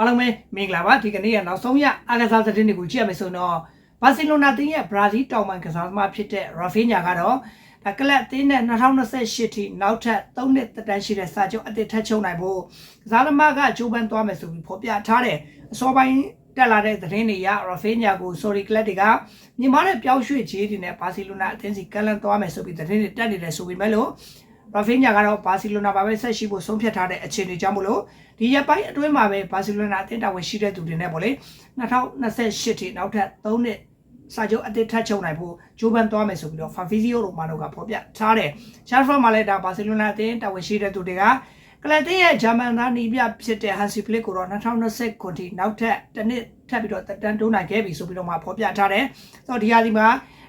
အားလုံးပဲမင်္ဂလာပါဒီကနေ့ကနောက်ဆုံးရအားကစားသတင်းတွေကိုကြည့်ရမယ်ဆိုတော့ဘာစီလိုနာတင်းရဲ့ဘရာဇီးတောင်ပန်ကစားသမားဖြစ်တဲ့ရာဖေးညာကတော့ဒါကလပ်တင်းနဲ့2028ထိနောက်ထပ်3နှစ်တက်တန်းရှိတဲ့စာချုပ်အသစ်ထပ်ချုပ်နိုင်ဖို့ကစားသမားကဂျိုးပန်သွားမယ်ဆိုပြီးဖော်ပြထားတယ်အစောပိုင်းတက်လာတဲ့သတင်းတွေရရာဖေးညာကိုဆိုရီကလပ်တွေကမြန်မာနဲ့ပြောင်းရွှေ့ခြေတွေနဲ့ဘာစီလိုနာအသင်းစီကလန်သွားမယ်ဆိုပြီးသတင်းတွေတက်နေတယ်ဆိုပေမဲ့လို့ ရာဖီညာကတော့ဘာစီလိုနာပါပဲဆက်ရှိဖို့ဆုံးဖြတ်ထားတဲ့အခြေအနေကြောင့်မလို့ဒီရက်ပိုင်းအတွင်းမှာပဲဘာစီလိုနာအသင်းတာဝန်ရှိတဲ့သူတွေနဲ့ပေါ့လေ2028ထိနောက်ထပ်3နှစ်စာချုပ်အသစ်ထပ်ချုပ်နိုင်ဖို့ဂျိုးပန်သွားမယ်ဆိုပြီးတော့ဖာဖီဇီယိုရိုမာနိုကဖော်ပြထားတယ်။ချာဖာမှာလည်းဒါဘာစီလိုနာအသင်းတာဝန်ရှိတဲ့သူတွေကကလပ်တင်းရဲ့ဂျာမန်သားနီးပြဖြစ်တဲ့ဟန်စီဖလစ်ကိုတော့2020ခုထိနောက်ထပ်တစ်နှစ်ထပ်ပြီးတော့တက်တန်းတိုးနိုင်ခဲ့ပြီဆိုပြီးတော့မှဖော်ပြထားတယ်။ဆိုတော့ဒီဟာဒီမှာ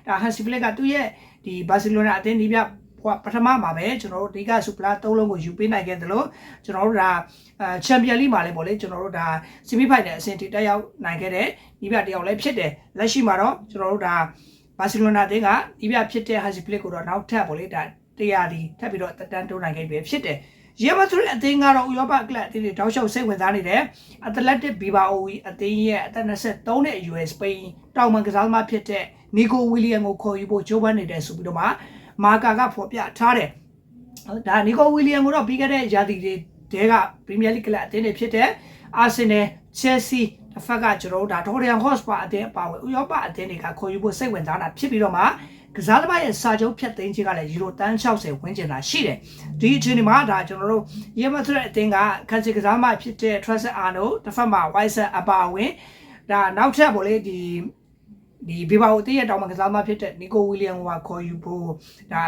ဒါဟန်စီဖလစ်ကသူ့ရဲ့ဒီဘာစီလိုနာအသင်းနီးပြ ဟိုပထမမှာပဲကျွန်တော်တို့ဒီကဆူပလာ၃လုံးကိုယူပေးနိုင်ခဲ့တယ်လို့ကျွန်တော်တို့ဒါအဲချန်ပီယံလိမှာလည်းပေါ့လေကျွန်တော်တို့ဒါဆီမီဖိုင်နယ်အဆင့်ထိတက်ရောက်နိုင်ခဲ့တဲ့ဒီပြတယောက်လည်းဖြစ်တယ်လက်ရှိမှာတော့ကျွန်တော်တို့ဒါဘာစီလိုနာတင်းကဒီပြဖြစ်တဲ့ဟာစီဖလစ်ကိုတော့နောက်ထပ်ပေါ့လေဒါတရားဒီထပ်ပြီးတော့တက်တန်းတိုးနိုင်ခဲ့ပြီဖြစ်တယ်ရေမထရအသင်းကတော့ဥရောပကလပ်အသင်းတွေတောက်လျှောက်စိတ်ဝင်စားနေတယ်။ Athletic Bilbao အသင်းရဲ့အသက်23နှစ်အရွယ်စပိန်တောင်ပန်ကစားသမားဖြစ်တဲ့ Nico William ကိုခေါ်ယူဖို့ကြိုးပမ်းနေတယ်ဆိုပြီးတော့မှ မာကာကဖော်ပြထားတယ်။ဒါနီကိုဝီလီယံကိုတော့ပြီးခဲ့တဲ့ရာသီတွေတဲကပရီးမီးယားလိဂ်ကလပ်အသင်းတွေဖြစ်တဲ့အာဆင်နယ်၊ချယ်ဆီတစ်ဖက်ကကျွန်တော်တို့ဒါဒေါ်ရီယန်ဟော့စပါအသင်းအပါအဝင်ဥရောပအသင်းတွေကခေါ်ယူဖို့စိတ်ဝင်စားတာဖြစ်ပြီးတော့မှကစားသမားရဲ့စာချုပ်ဖြတ်သိမ်းခြင်းကလည်းယူရိုတန်း60ဝန်းကျင်သာရှိတယ်။ဒီအချိန်ဒီမှာဒါကျွန်တော်တို့ရေမထရက်အသင်းကခန်းစီကစားသမားဖြစ်တဲ့ Trust Arno တစ်ဖက်မှာ Wise အပါအဝင်ဒါနောက်ထပ်ပေါ့လေဒီ ဒီဘေဘာကိုတည့်ရတောင်မှာကစားသမားဖြစ်တဲ့နီကိုဝီလီယံကခေါ်ယူဖို့ဒါ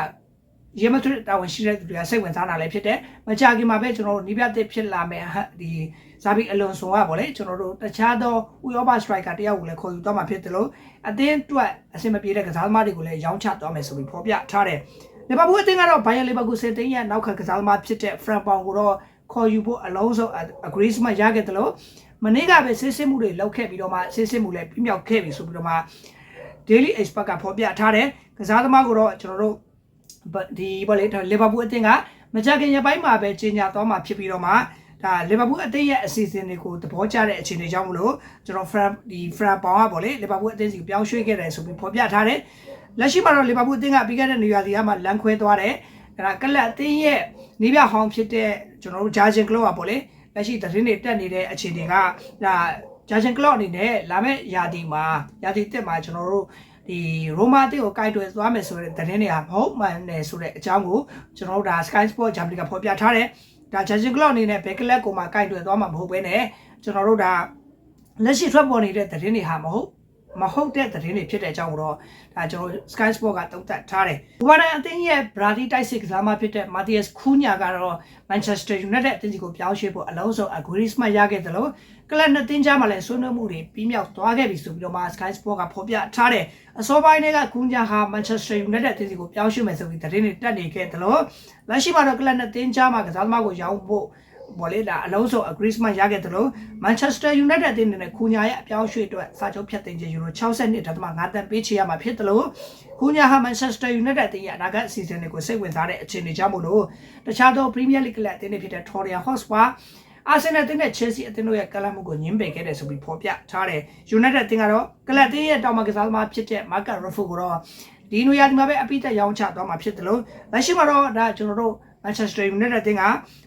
ရေမထရက်တာဝန်ရှိတဲ့သူတွေကစိတ်ဝင်စားတာလည်းဖြစ်တယ်။မကြခင်မှာပဲကျွန်တော်တို့နီးပြတ်ဖြစ်လာမယ်ဒီဇာဘီအလွန်ဆိုကပေါ့လေကျွန်တော်တို့တခြားသောဥရောပစထရိုက်ကာတယောက်ကိုလည်းခေါ်ယူသွားမှာဖြစ်တယ်လို့အသင်းတွက်အဆင်မပြေတဲ့ကစားသမားတွေကိုလည်းရောင်းချသွားမယ်ဆိုပြီးဖော်ပြထားတယ်။လီဗာပူးအသင်းကတော့ဘိုင်ယန်လီဗာပူးစတင်ရဲ့နောက်ကကစားသမားဖြစ်တဲ့ဖရန်ပေါင်ကိုတော့ခေါ်ယူဖို့အလုံးစုံ agrees မှရခဲ့တယ်လို့ မနေ့ကပဲစစ်စစ်မှုတွေလောက်ခဲ့ပြီးတော့မှစစ်စစ်မှုလည်းပြမြောက်ခဲ့ပြီဆိုပြီးတော့မှ Daily Expert ကဖော်ပြထားတယ်။ကစားသမားကိုတော့ကျွန်တော်တို့ဒီပေါ့လေလီဗာပူးအသင်းကမကြခင်ရပိုင်းမှာပဲကြီးညာသွားမှာဖြစ်ပြီးတော့မှဒါလီဗာပူးအသင်းရဲ့အစီအစဉ်တွေကိုသဘောကျတဲ့အခြေအနေကြောင့်မလို့ကျွန်တော်ဖရန်ဒီဖရန်ပေါင်ကပေါ့လေလီဗာပူးအသင်းစီပြောင်းရွှေ့ခဲ့တယ်ဆိုပြီးဖော်ပြထားတယ်လက်ရှိမှာတော့လီဗာပူးအသင်းကပြီးခဲ့တဲ့နေရာစီကမှလမ်းခွဲသွားတယ်အဲ့ဒါကလပ်အသင်းရဲ့နေပြဟောင်းဖြစ်တဲ့ကျွန်တော်တို့ဂျာဂျင်ကလော့ကပေါ့လေ လက်ရှိသတင်းတွေတက်နေတဲ့အခြေအနေကဒါဂျာဂျင်ကလော့အနေနဲ့လာမယ့်ရာသီမှာရာသီတက်မှာကျွန်တော်တို့ဒီရိုမာတီကိုကိုက်တွယ်သွားမယ်ဆိုတဲ့သတင်းတွေကမဟုတ်မှန်တယ်ဆိုတဲ့အကြောင်းကိုကျွန်တော်တို့ဒါ Sky Sport Germany ကဖော်ပြထားတယ်ဒါ Judging Clock အနေနဲ့ဘယ်ကလပ်ကိုမှကိုက်တွယ်သွားမှာမဟုတ်ဘဲနဲ့ကျွန်တော်တို့ဒါလက်ရှိထွက်ပေါ်နေတဲ့သတင်းတွေဟာမဟုတ် မဟုတ်တဲ့သတင်းတွေဖြစ်တဲ့အကြောင်းကိုတော့ဒါကျွန်တော် Sky Sport ကတုံ့တက်ထားတယ်။ဘာဒန်အသင်းရဲ့ Brady တိုက်စစ်ကစားမဖြစ်တဲ့ Matthias Cunha ကတော့ Manchester United အသင်းကြီးကိုပြောင်းရွှေ့ဖို့အလုံးစုံ agreement ရခဲ့တယ်လို့ကလပ်နှစ်သင်းကြားမှာလည်းဆွေးနွေးမှုတွေပြီးမြောက်သွားခဲ့ပြီဆိုပြီးတော့မှ Sky Sport ကဖော်ပြထားတယ်။အစောပိုင်းတွေက Cunha ဟာ Manchester United အသင်းကြီးကိုပြောင်းရွှေ့မယ်ဆိုပြီးသတင်းတွေတက်နေခဲ့တယ်လို့လက်ရှိမှာတော့ကလပ်နှစ်သင်းကြားမှာကစားသမားကိုရောင်းဖို့ ဘောလေဒါအလုံးစုံ agreement ရခဲ့တယ်လို့ Manchester United အသင်းနဲ့ခုညာရဲ့အပြောင်းရွှေ့အတွက်စာချုပ်ဖြတ်သိမ်းခြင်းယူရို62.5တန်ပေးချေရမှာဖြစ်တယ်လို့ခုညာဟာ Manchester United အသင်းရဲ့အနာဂတ်အစီအစဉ်တွေကိုစိတ်ဝင်စားတဲ့အခြေအနေကြောင့်မို့လို့တခြားသော Premier League ကလပ်အသင်းတွေဖြစ်တဲ့ Tottenham Hotspur အာဆင်နယ်အသင်းနဲ့ Chelsea အသင်းတို့ရဲ့ကလပ်မှုကိုညှင်းပယ်ခဲ့တယ်ဆိုပြီးဖော်ပြထားတယ်။ United အသင်းကတော့ကလပ်အသင်းရဲ့တောင်ပန်ကစားသမားဖြစ်တဲ့ Marcus Rashford ကိုတော့ဒီနွေရာသီမှာပဲအပိသက်ရောင်းချသွားမှာဖြစ်တယ်လို့လက်ရှိမှာတော့ဒါကျွန်တော်တို့ Manchester United အသင်းက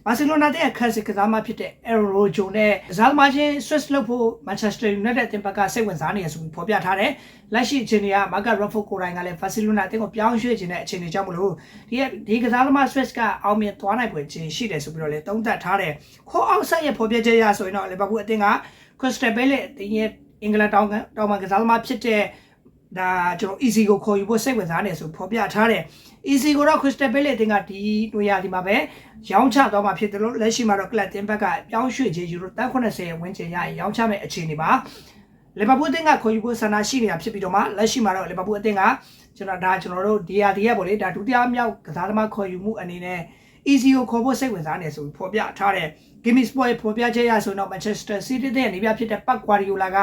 ဘာစီလိုနာတဲ့အခက်စစ်ကစားမဖြစ်တဲ့ Aaron Rojo နဲ့ကစားသမားချင်း switch လုပ်ဖို့ Manchester United အသင်းဘက်ကစိတ်ဝင်စားနေရဆိုပြီးဖော်ပြထားတယ်။လက်ရှိအခြေအနေက Marcus Rashford ကိုယ်တိုင်ကလည်း Barcelona အသင်းကိုပြောင်းရွှေ့ခြင်းတဲ့အခြေအနေကြောင့်မလို့ဒီဒီကစားသမား switch ကအောင်မြင်သွားနိုင်ပွဲခြင်းရှိတယ်ဆိုပြီးတော့လည်းသုံးသပ်ထားတယ်။ခေါ်အောင်ဆက်ရဲ့ဖော်ပြချက်ရဆိုရင်တော့ Liverpool အသင်းက Crystal Palace အသင်းရဲ့အင်္ဂလန်တောင်တောင်မှကစားသမားဖြစ်တဲ့ ဒါကျွန်တော် easy ကိုခေါ်ယူဖို့စိတ်ဝင်စားနေဆိုဖော်ပြထားတယ် easy ကိုတော့ crystal palace တင်ကဒီနွေရာသီမှာပဲရောင်းချသွားမှာဖြစ်တယ်လို့လက်ရှိမှာတော့ club တင်ဘက်ကပြောင်းရွှေ့ခြင်းယူရို180ဝန်းကျင်ရရင်ရောင်းချမဲ့အခြေအနေပါလီဗာပူးအသင်းကခေါ်ယူဖို့ဆန္ဒရှိနေတာဖြစ်ပြီးတော့မှလက်ရှိမှာတော့လီဗာပူးအသင်းကကျွန်တော်ဒါကျွန်တော်တို့ဒီယာဒီရဲ့ပေါ့လေဒါဒုတိယမြောက်ကစားသမားခေါ်ယူမှုအနေနဲ့ easy ကိုခေါ်ဖို့စိတ်ဝင်စားနေဆိုပြီးဖော်ပြထားတဲ့ Game Sport ဖော်ပြချက်ရဆိုတော့ Manchester City တဲ့နေပြဖြစ်တဲ့ Pep Guardiola က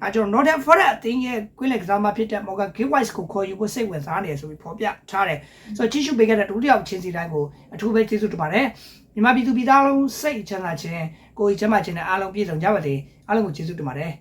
ဒါကျွန်တော် Nottingham Forest အသင်းရဲ့ကွင်းလက်ကစားမဖြစ်တဲ့ Morgan Gibbs ကိုခေါ်ယူဖို့စိတ်ဝင်စားနေဆိုပြီးဖော်ပြထားတယ်။ဆိုတော့ကြည့်ရှုပေးခဲ့တဲ့ဒုတိယချင်းစီတိုင်းကိုအထူးပဲကျေးဇူးတင်ပါတယ်။မြန်မာပြည်သူပြည်သားလုံးစိတ်ချမ်းသာခြင်းကိုယ်ချမ်းသာခြင်းနဲ့အားလုံးပြည့်စုံကြပါစေအားလုံးကိုကျေးဇူးတင်ပါတယ်